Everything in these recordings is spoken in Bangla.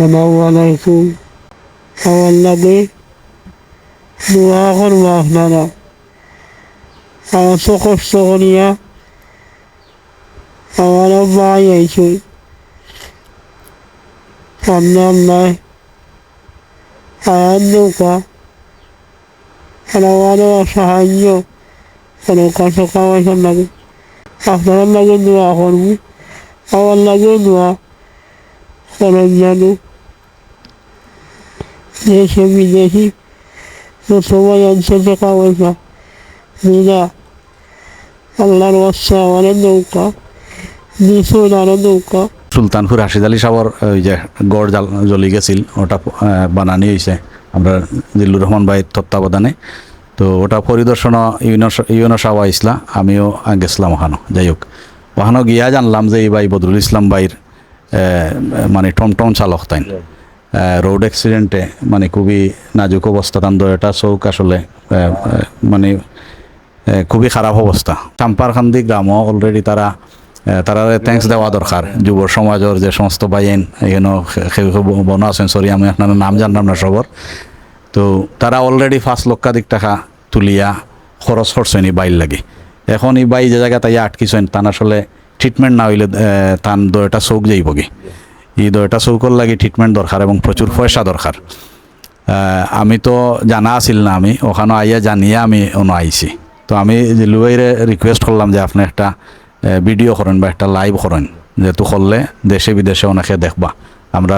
আসসালামু আলাইকুম। আমার লাগে দোয়া করব আপনারা আমার তো কষ্ট করিয়া আমার ভাই আইছে। সামনে নাই। আয়ার নৌকা। আমারও সাহায্য। কোনো কাছে কামাইসার লাগে আপনার লাগে দোয়া করব। আমার লাগে দোয়া। করেন জানো দেশে বিদেশি সবাই বিনা আল্লাহর বাচ্চা নৌকা নৌকা। সুলতানপুর হাসিদ আলী সাবর ওই যে গড় জাল জ্বলি গেছিল, ওটা বানানি হয়েছে আমরা জিল্লুর রহমান ভাইয়ের তত্ত্বাবধানে। তো ওটা পরিদর্শন ইউনো ইউনো সাহ ইসলা আমিও গেছিলাম ওখানো, যাই হোক। ওখানো গিয়া জানলাম যে এই ভাই বদরুল ইসলাম ভাইয়ের মানে টমটম চালক তাই রোড অ্যাক্সিডেন্টে মানে খুবই নাজুক অবস্থা এটা চৌক আসলে মানে খুবই খারাপ অবস্থা। চাম্পারখান্দি গ্রামও অলরেডি তারা তারা থ্যাঙ্কস দেওয়া দরকার। যুব সমাজের যে সমস্ত বাইন এখানে বন আছেন সরি আমি আপনার নাম জানলাম না সবর। তো তারা অলরেডি পাঁচ লক্ষাধিক টাকা তুলিয়া খরচ করছেন এই বাইর লাগে। এখন এই বাই যে জায়গা তাই আটকিছেন, তান আসলে ট্রিটমেন্ট না হইলে তান দয়টা চৌক যাইবগে। এই দয়টা চৌকর লাগে ট্রিটমেন্ট দরকার এবং প্রচুর পয়সা দরকার আমি তো জানা আছিল না আমি, ওখানে আইয়া জানিয়ে আমি অন্য আইছি। তো আমি জিলুবাইরে রিকোয়েস্ট করলাম যে আপনি একটা ভিডিও করেন বা একটা লাইভ করেন যেহেতু করলে দেশে বিদেশে অনেকে দেখবা। আমরা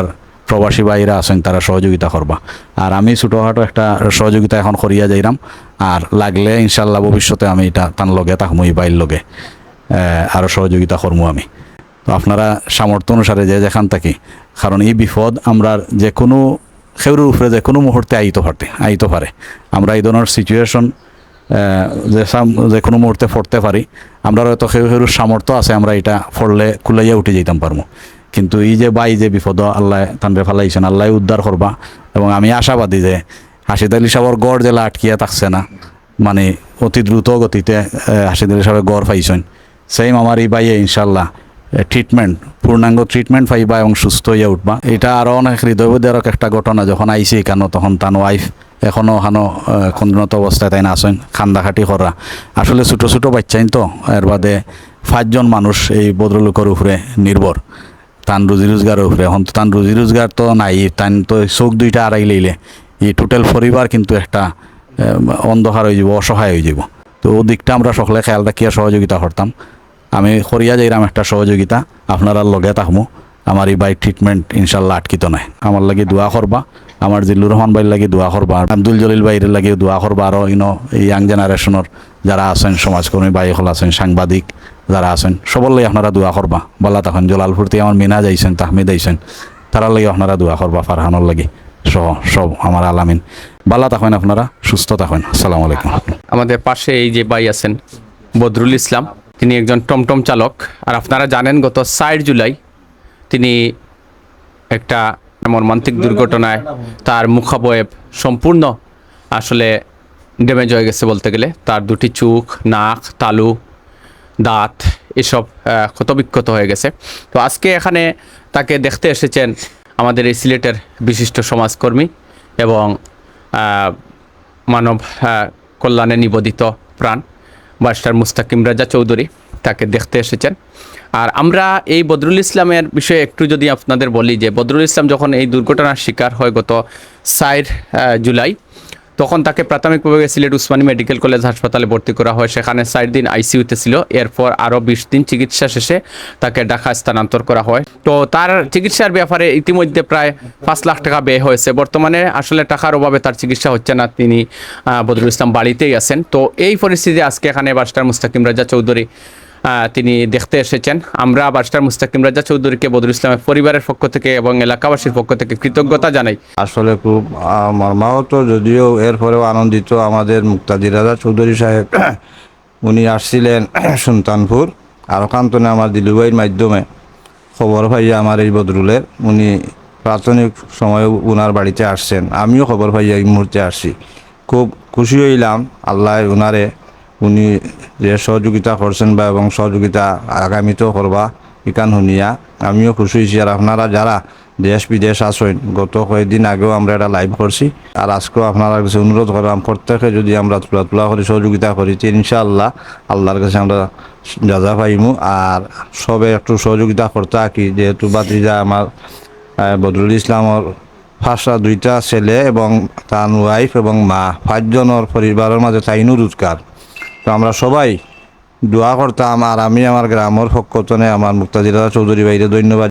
প্রবাসী বাইরা আছেন, তারা সহযোগিতা করবা। আর আমি ছোটোখাটো একটা সহযোগিতা এখন করিয়া যাইরাম, আর লাগলে ইনশাল্লাহ ভবিষ্যতে আমি এটা তার লগে এই বাইর লগে আরও সহযোগিতা করব আমি। তো আপনারা সামর্থ্য অনুসারে যে যেখান থাকি। কারণ এই বিপদ আমরা যে কোনো খেউরের উপরে যে কোনো মুহূর্তে আইতে পারতে আইতে পারে। আমরা এই ধরনের সিচুয়েশন যে যে কোনো মুহূর্তে পড়তে পারি। আমরা হয়তো খেউ খেউর সামর্থ্য আছে, আমরা এটা পড়লে কুলাইয়া উঠে যেতাম পারব। কিন্তু এই যে বাই যে বিপদ, আল্লাহ তানরে ফালাইছেন, আল্লাহ উদ্ধার করবা। এবং আমি আশাবাদী যে হাসিদ আলী সাহর গড় জেলা আটকিয়া থাকছে না মানে অতি দ্রুত গতিতে হাসিদ আলী সাহেবের গড় পাইছেন। সেম আমার এই বাইয়ে ইনশাল্লাহ ট্রিটমেন্ট পূর্ণাঙ্গ ট্রিটমেন্ট পাইবা এবং সুস্থ হইয়া উঠবা। এটা আরও অনেক হৃদয়বোধেরক একটা ঘটনা, যখন আইসি কেন, তখন তান ওয়াইফ এখনও হানো খন্দনত অবস্থায় তাই না আসেন খান্দাখাটি করা আসলে ছোটো ছোটো বাচ্চাইন তো, এর বাদে পাঁচজন মানুষ এই ভদ্রলোকের উপরে নির্ভর। তান রুজি রোজগারের উপরে। এখন তান রুজি রোজগার তো নাই, তান তো চোখ দুইটা আড়াই লইলে। এই টোটাল পরিবার কিন্তু একটা অন্ধকার হয়ে যাব, অসহায় হয়ে যাব। তো ও দিকটা আমরা সকলে খেয়াল রাখিয়া সহযোগিতা করতাম। আমি করিয়া যাইরাম একটা সহযোগিতা। আপনারা লগে থাকব আমার এই বাইক ট্রিটমেন্ট ইনশাল্লাহ আটকিত নাই। আমার লাগি দোয়া করবা। আমার জিল্লুর রহমান ভাইয়ের লাগি দোয়া করবা। আব্দুল জলিল ভাইয়ের লাগি দোয়া করবা। আরও ইনো এই ইয়াং জেনারেশনের যারা আছেন, সমাজকর্মী, ভাই হল আছেন, সাংবাদিক যারা আছেন, সবর লাগি আপনারা দোয়া করবা। বলা তখন জলালপুরতে আমার মিনা যাইছেন তাহমিদ আইছেন, তারা লাগি আপনারা দোয়া করবা ফারহানোর লাগি। সহ, সব আমার আলামিন। বালা থাকেন আপনারা সুস্থ থাকেন। আসসালামু আলাইকুম। আমাদের পাশে এই যে ভাই আছেন, বদরুল ইসলাম। তিনি একজন টমটম চালক। আর আপনারা জানেন, গত ষাট জুলাই তিনি একটা মর্মান্তিক দুর্ঘটনায় তার মুখাবয়ব সম্পূর্ণ আসলে ড্যামেজ হয়ে গেছে বলতে গেলে। তার দুটি চোখ, নাক, তালু, দাঁত এসব ক্ষতবিক্ষত হয়ে গেছে। তো আজকে এখানে তাকে দেখতে এসেছেন আমাদের এই সিলেটের বিশিষ্ট সমাজকর্মী এবং মানব কল্যাণে নিবেদিত প্রাণ। মাস্টার মুস্তাকিম রাজা চৌধুরী তাকে দেখতে এসেছেন। আর আমরা এই বদরুল ইসলামের বিষয়ে একটু যদি আপনাদের বলি যে, বদরুল ইসলাম যখন এই দুর্ঘটনার শিকার হয় গত সাইর জুলাই তখন তাকে প্রাথমিকভাবে সিলেট উসমানী মেডিকেল কলেজ হাসপাতালে ভর্তি করা হয়। সেখানে চার দিন আইসিইউতে ছিল। এরপর আরও বিশ দিন চিকিৎসা শেষে তাকে ঢাকা স্থানান্তর করা হয়। তো তার চিকিৎসার ব্যাপারে ইতিমধ্যে প্রায় পাঁচ লাখ টাকা ব্যয় হয়েছে। বর্তমানে আসলে টাকার অভাবে তার চিকিৎসা হচ্ছে না। তিনি বদরুল ইসলাম বাড়িতেই আছেন। তো এই পরিস্থিতি আজকে এখানে বাস্টার মুস্তাকিম রাজা চৌধুরী তিনি দেখতে এসেছেন। আমরা বাস্টার মুস্তাকিম রাজা চৌধুরীকে বদরুল ইসলামের পরিবারের পক্ষ থেকে এবং এলাকাবাসীর পক্ষ থেকে কৃতজ্ঞতা জানাই। আসলে খুব আমার মাও তো যদিও এরপরেও আনন্দিত আমাদের মুক্তাদির রাজা চৌধুরী সাহেব। উনি আসছিলেন সুলতানপুর আর ওখান্তনে আমার দিলুবাইয়ের মাধ্যমে। খবর পাইয়া আমার এই বদরুলের, উনি প্রাথমিক সময়ে উনার বাড়িতে আসছেন। আমিও খবর পাইয়া এই মুহূর্তে আসছি। খুব খুশি হইলাম, আল্লাহ উনারে উনি যে সহযোগিতা করছেন বা এবং সহযোগিতা আগামীতেও করবা ইকান শুনিয়া। আমিও খুশি হয়েছি আর আপনারা যারা দেশ বিদেশ আসেন গত কয়েকদিন আগেও আমরা এটা লাইভ করছি আর আজকেও আপনারা কাছে অনুরোধ করলাম প্রত্যেকে যদি আমরা তুলা তুলা করে সহযোগিতা করি ইনশাআল্লাহ আল্লাহর কাছে আমরা যাজা পাইমু। আর সবে একটু সহযোগিতা করতে থাকি যেহেতু বাতিজা আমার বদরুল ইসলামর ফার্স্টটা দুইটা ছেলে এবং তার ওয়াইফ এবং মা পাঁচজনের পরিবারের মাঝে তাইনও রোজগার তো আমরা সবাই দোয়া করতাম আর আমি আমার গ্রামের পক্ষ থেকে আমার মুক্তাজিরা চৌধুরী ভাইরে ধন্যবাদ।